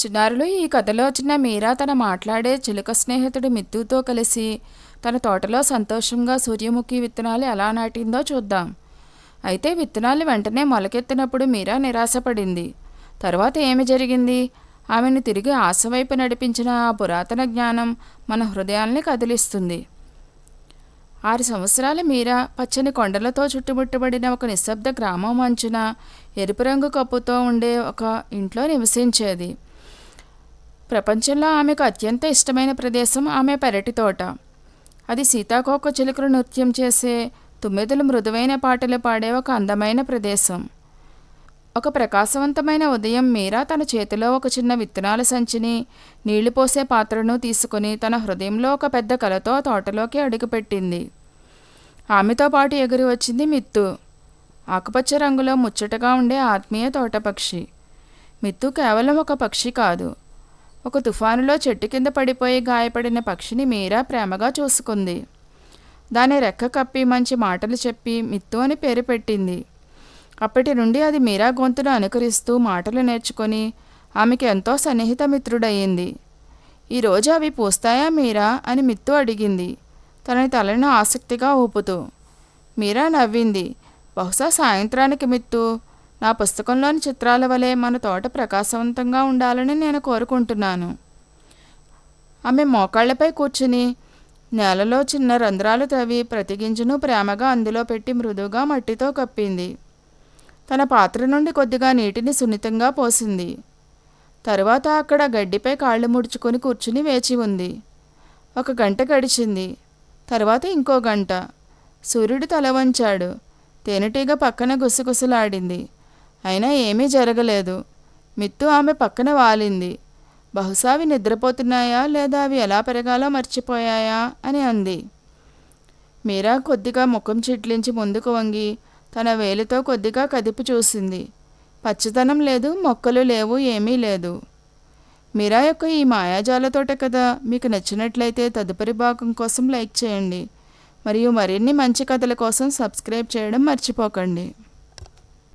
చిన్నారులు ఈ కథలో చిన్న మీరా తన మాట్లాడే చిలుక స్నేహితుడు మిత్తుతో కలిసి తన తోటలో సంతోషంగా సూర్యముఖి విత్తనాలు ఎలా నాటిందో చూద్దాం. అయితే విత్తనాలు వెంటనే మొలకెత్తినప్పుడు మీరా నిరాశపడింది. తర్వాత ఏమి జరిగింది? ఆమెను తిరిగి ఆశవైపు నడిపించిన ఆ పురాతన జ్ఞానం మన హృదయాల్ని కదిలిస్తుంది. ఆరు సంవత్సరాల మీరా పచ్చని కొండలతో చుట్టుముట్టబడిన ఒక నిశ్శబ్ద గ్రామం అంచున ఎరుపు రంగు కప్పుతో ఉండే ఒక ఇంట్లో నివసించేది. ప్రపంచంలో ఆమెకు అత్యంత ఇష్టమైన ప్రదేశం ఆమె పెరటి తోట. అది సీతాకోక చిలుకలు నృత్యం చేసే తుమ్మెదలు మృదువైన పాటలు పాడే ఒక అందమైన ప్రదేశం. ఒక ప్రకాశవంతమైన ఉదయం మీరా తన చేతిలో ఒక చిన్న విత్తనాల సంచిని నీళ్ళు పోసే పాత్రను తీసుకుని తన హృదయంలో ఒక పెద్ద కలతో తోటలోకి అడుగుపెట్టింది. ఆమెతో పాటు ఎగురి వచ్చింది మిత్తు. ఆకుపచ్చ రంగులో ముచ్చటగా ఉండే ఆత్మీయ తోటపక్షి. మిత్తు కేవలం ఒక పక్షి కాదు ఒక తుఫానులో చెట్టు కింద పడిపోయి గాయపడిన పక్షిని మీరా ప్రేమగా చూసుకుంది. దాని రెక్క కప్పి మంచి మాటలు చెప్పి మిత్తు అని పేరు పెట్టింది. అప్పటి నుండి అది మీరా గొంతును అనుకరిస్తూ మాటలు నేర్చుకొని ఆమెకి ఎంతో సన్నిహిత మిత్రుడయ్యింది ఈరోజు అవి పూస్తాయా మీరా అని మిత్తు అడిగింది. తన తలను ఆసక్తిగా ఊపుతూ. మీరా నవ్వింది. బహుశా సాయంత్రానికి మిత్తు నా పుస్తకంలోని చిత్రాల వలె మన తోట ప్రకాశవంతంగా ఉండాలని నేను కోరుకుంటున్నాను. ఆమె మోకాళ్ళపై కూర్చుని నేలలో చిన్న రంధ్రాలు తవ్వి ప్రతి గింజను ప్రేమగా అందులో పెట్టి మృదువుగా మట్టితో కప్పింది. తన పాత్ర నుండి కొద్దిగా నీటిని సున్నితంగా పోసింది. తరువాత అక్కడ గడ్డిపై కాళ్ళు ముడుచుకొని కూర్చుని వేచి ఉంది. ఒక గంట గడిచింది. తర్వాత ఇంకో గంట. సూర్యుడు తల వంచాడు. తేనెటీగ పక్కన గుసగుసలాడింది. అయినా ఏమీ జరగలేదు. మిత్తు ఆమె పక్కన వాలింది. బహుశా అవి నిద్రపోతున్నాయా లేదా అవి ఎలా పెరగాలో మర్చిపోయాయా అని అంది. మీరా కొద్దిగా ముఖం చిట్లించి ముందుకు వంగి తన వేలితో కొద్దిగా కదిపి చూసింది. పచ్చదనం లేదు మొక్కలు లేవు ఏమీ లేదు. మీరా యొక్క ఈ మాయాజాలతోట కదా మీకు నచ్చినట్లయితే తదుపరి భాగం కోసం లైక్ చేయండి. మరియు మరిన్ని మంచి కథల కోసం సబ్స్క్రైబ్ చేయడం మర్చిపోకండి.